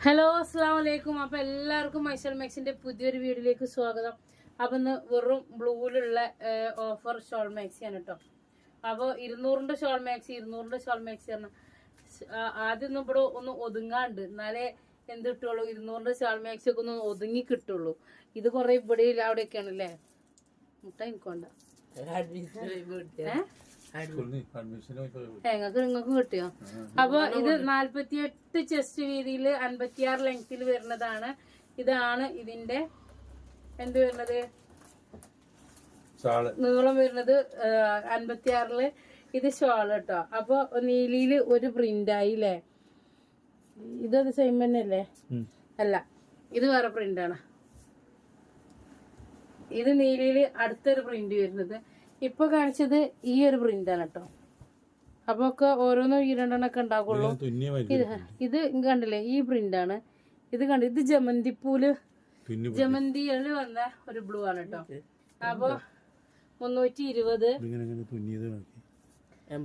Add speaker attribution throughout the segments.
Speaker 1: Hello അസ്സാം വലൈക്കും അപ്പൊ എല്ലാവർക്കും മൈസൽ മാക്സിന്റെ പുതിയൊരു വീഡിയോയിലേക്ക് സ്വാഗതം. അപ്പൊ ഇന്ന് വെറും ബ്ലൂവിലുള്ള ഓഫർ ഷോൾ മാക്സി ആണ് കേട്ടോ അപ്പൊ ഇരുന്നൂറിന്റെ ഷോൾ മാക്സി ഇരുന്നൂറിന്റെ ഷോൾ മാക്സി ആണ് ആദ്യം ഒന്നും ഇവിടെ ഒന്ന് ഒതുങ്ങാണ്ട് എന്നാലേ എന്ത് കിട്ടുള്ളൂ? ഇരുന്നൂറിന്റെ ഷോൾ മാക്സി ഒക്കെ ഒന്ന് ഒതുങ്ങി കിട്ടുള്ളൂ. ഇത് കുറെ ഇവിടെ അവിടെയൊക്കെയാണ് അല്ലേ മുട്ട എനിക്കൊണ്ട ഏഹ് ഞങ്ങൾക്ക് നിങ്ങൾക്കും കിട്ടിയോ? അപ്പൊ ഇത് നാല്പത്തി എട്ട് ചെസ്റ്റ് വീതിയിൽ അൻപത്തിയാറ് ലെങ്തിൽ വരുന്നതാണ്. ഇതാണ് ഇതിന്റെ എന്ത് വരുന്നത്? നീളം വരുന്നത് അൻപത്തിയാറിൽ. ഇത് ഷോൾ കേട്ടോ അപ്പൊ നീലിയിൽ ഒരു പ്രിന്റ് ആയില്ലേ? ഇതത് സെയിം തന്നെ അല്ലേ അല്ല ഇത് വേറെ പ്രിന്റ് ആണ്. ഇത് നീലിയിൽ അടുത്തൊരു പ്രിന്റ് വരുന്നത്. ഇപ്പൊ കാണിച്ചത് ഈ ഒരു പ്രിന്റ് ആണ് കേട്ടോ അപ്പൊ ഒക്കെ ഓരോന്നും ഈ രണ്ടെണ്ണൊക്കെ ഉണ്ടാകുള്ളൂ ഇത് ഇത് കണ്ടില്ലേ? ഈ പ്രിന്റ് ആണ്. ഇത് കണ്ട ഇത് ജമന്തിപ്പൂൽ
Speaker 2: തുന്നി
Speaker 1: ജമന്തിയിൽ വന്ന ഒരു ബ്ലൂ ആണ് കേട്ടോ അപ്പൊ മുന്നൂറ്റി ഇരുപത്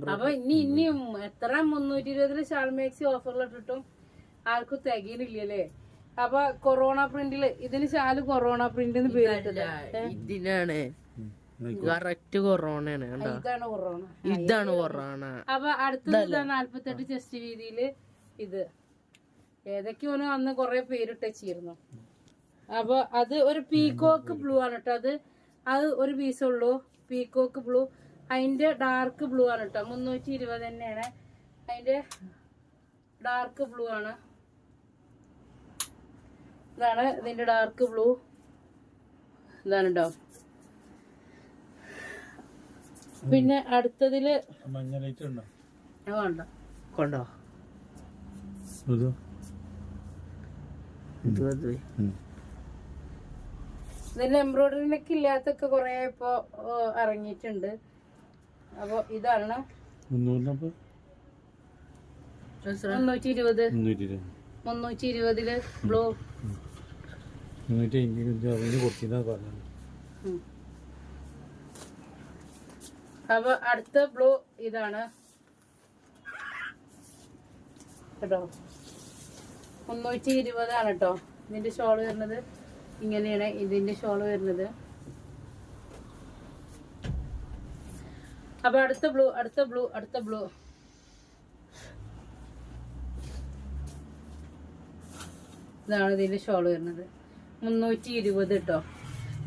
Speaker 1: അപ്പൊ ഇനി ഇനിയും എത്ര മുന്നൂറ്റി ഇരുപതിൽ ഷാൾമേക്സി ഓഫറിലിട്ടിട്ടും ആർക്കും തികയണില്ലല്ലേ അപ്പൊ കൊറോണ പ്രിന്റിൽ ഇതിന് ഷാൽ കൊറോണ പ്രിന്റ് പേരിട്ടില്ല പേരിട്ടത്.
Speaker 3: ഇതിനാണ്. കറക്റ്റ് കൊറോണയാണ് കണ്ടോ?
Speaker 1: ഇതാണ് കൊറോണ.
Speaker 3: ഇതാണ് കൊറോണ.
Speaker 1: അപ്പൊ അടുത്തത് നാല്പത്തെട്ട് ചെസ്റ്റ് രീതിയിൽ ഇത്. ഏതൊക്കെയാണ് അന്ന് കൊറേ പേരിട്ട് വെച്ചിരുന്നു അപ്പൊ അത് ഒരു പീകോക്ക് ബ്ലൂ ആണ് കേട്ടോ അത്. അത് ഒരു പീസേ ഉള്ളൂ. പീകോക്ക് ബ്ലൂ അതിന്റെ ഡാർക്ക് ബ്ലൂ ആണ് കേട്ടോ മുന്നൂറ്റി ഇരുപത് തന്നെയാണ്. അതിന്റെ ഡാർക്ക് ബ്ലൂ ആണ്. ഇതാണ് ഇതിന്റെ ഡാർക്ക് ബ്ലൂ ഇതാണ് കേട്ടോ പിന്നെ അടുത്തതിൽ
Speaker 2: മഞ്ഞ ലൈറ്റ് ഉണ്ടോ
Speaker 1: അത് വേണ്ട
Speaker 3: കൊണ്ടോ
Speaker 2: അതോ
Speaker 3: ഇത് അത്
Speaker 1: ഇതിന്റെ എംബ്രോയിഡറിനൊക്കെ ഇല്ലാത്തൊക്കെ കുറെ ഇപ്പൊ ഇറങ്ങിയിട്ടുണ്ട്. അപ്പൊ ഇതാണ്? മുന്നൂറ്റി ഇരുപത്
Speaker 2: മുന്നൂറ്റി ഇരുപത്
Speaker 1: മുന്നൂറ്റി ഇരുപതിൽ ബ്ലൂ.
Speaker 2: മുന്നൂറ്റി അഞ്ച് അതിന് പറഞ്ഞത്.
Speaker 1: ഉം. അപ്പൊ അടുത്ത ബ്ലൂ ഇതാണ്. കേട്ടോ? മുന്നൂറ്റി ഇരുപതാണ് കേട്ടോ. ഇതിന്റെ ഷോൾ വരുന്നത് ഇങ്ങനെയാണ്. ഇതിന്റെ ഷോൾ വരുന്നത്. അപ്പൊ അടുത്ത ബ്ലൂ അടുത്ത ബ്ലൂ അടുത്ത ബ്ലൂ. ഇതാണ് ഇതിന്റെ ഷോൾ വരുന്നത്. മുന്നൂറ്റി ഇരുപത് കേട്ടോ.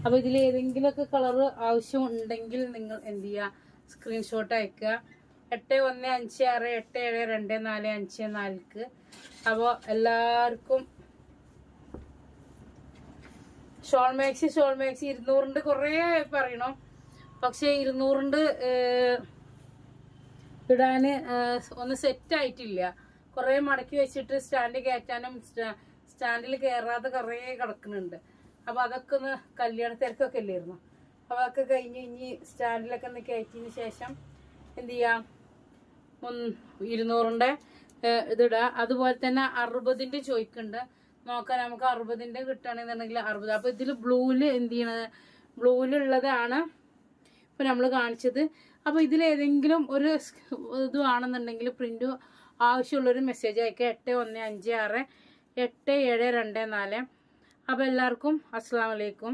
Speaker 1: അപ്പൊ ഇതിൽ ഏതെങ്കിലുമൊക്കെ കളർ ആവശ്യം ഉണ്ടെങ്കിൽ നിങ്ങൾ എന്ത് ചെയ്യുക സ്ക്രീൻഷോട്ട് അയക്കുക. എട്ട് ഒന്ന് അഞ്ച് ആറ് എട്ട് ഏഴ് രണ്ട് നാല് അഞ്ച് നാലിക്ക് അപ്പോൾ എല്ലാവർക്കും ഷോൾ മാക്സി ഷോൾ മാക്സി ഇരുന്നൂറിന്റെ കുറേ പറയണം. പക്ഷേ ഇരുന്നൂറിന്റെ ഇടാൻ ഒന്ന് സെറ്റ് ആയിട്ടില്ല. കുറേ മടക്കി വെച്ചിട്ട് സ്റ്റാൻഡ് കയറ്റാനും സ്റ്റാൻഡിൽ കയറാതെ കുറേ കിടക്കുന്നുണ്ട്. അപ്പോൾ അതൊക്കെ ഒന്ന് കല്യാണ തിരക്കൊക്കെ അല്ലായിരുന്നു അതൊക്കെ കഴിഞ്ഞ് ഇനി സ്റ്റാൻഡിലൊക്കെ ഒന്ന് കയറ്റിയതിന് ശേഷം എന്ത് ചെയ്യാം? ഇരുന്നൂറിന്റെ ഏഹ്, അതുപോലെ തന്നെ അറുപതിന്റെ ചോയ്ക്കുണ്ട്. നോക്കാൻ നമുക്ക് അറുപതിന്റെ കിട്ടുകയാണെന്നുണ്ടെങ്കിൽ അറുപത്. അപ്പൊ ഇതിൽ ബ്ലൂവിൽ എന്ത് ചെയ്യണത്? ബ്ലൂവിലുള്ളതാണ് ഇപ്പൊ നമ്മൾ കാണിച്ചത്. അപ്പോൾ ഇതിൽ ഏതെങ്കിലും ഒരു ഇതുവാണെന്നുണ്ടെങ്കിൽ ഇത് ആണെന്നുണ്ടെങ്കിൽ പ്രിന്റ് ആവശ്യമുള്ളൊരു മെസ്സേജ് അയക്കുക എട്ട് ഒന്ന് അഞ്ച് ആറ് എട്ട് ഏഴ് രണ്ട് നാല്. അപ്പൊ എല്ലാവർക്കും അസ്സാം വലൈക്കും